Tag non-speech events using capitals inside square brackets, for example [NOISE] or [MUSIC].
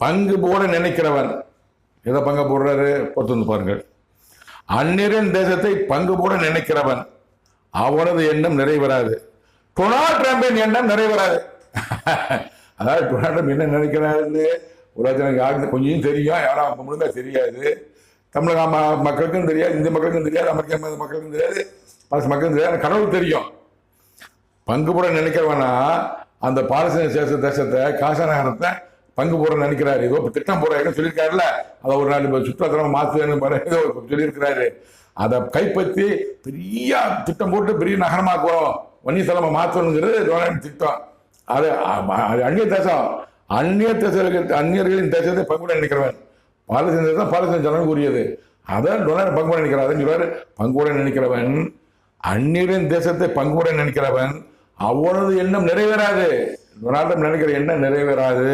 பங்கு போட நினைக்கிறவன். எதை பங்கு போடுறாரு பொறுத்து வந்து பாருங்கள். அந்நிறன் தேசத்தை பங்கு போட நினைக்கிறவன். அவனது எண்ணம் நிறைவராது டொனால்ட் ட்ரம்பின் எண்ணம் நிறைவராது [LAUGHS] அதாவது டொனால்ட் ட்ரம்ப் என்ன நினைக்கிறாரு உலகத்தினருக்கு யாருக்கு கொஞ்சம் தெரியும். யாரும் அவங்க முழுங்க தெரியாது. தமிழக மக்களுக்கும் தெரியாது இந்திய மக்களுக்கும் தெரியாது அமெரிக்க மக்களுக்கும் தெரியாது பல மக்களுக்கும் தெரியாது. கடவுள் தெரியும். பங்கு போட நினைக்கிறவனா அந்த பாலஸ்தீன தேச தேசத்தை காசா நகரத்தை பங்கு போட நினைக்கிறாரு. ஏதோ இப்ப திட்டம் போறாரு சொல்லியிருக்காருல்ல. அதை ஒரு நாள் இப்ப சுற்றுலாத்தலம் மாற்றுன்னு ஏதோ சொல்லியிருக்கிறாரு. அதை கைப்பற்றி பெரிய திட்டம் போட்டு பெரிய நகரமாக்குறோம் வன்னியத்தலமை மாற்றணுங்கிறது டொனால்டு திட்டம். அது அந்நிய தேசம். அந்நிய தேசர்கள் அந்நியர்களின் தேசத்தை பங்குட நினைக்கிறவன். பாலஸ்தீன தேசம் பாலஸ்தீன ஜனம் கூறியது. அதான் டொனால்டு பங்குட நினைக்கிறார். அதான் சொல்றாரு பங்கு நினைக்கிறவன் அந்நியரின் தேசத்தை பங்கு நினைக்கிறவன் அவ்வளவு எண்ணம் நிறைவேறாது. டொனால்டு நினைக்கிற எண்ணம் நிறைவேறாது.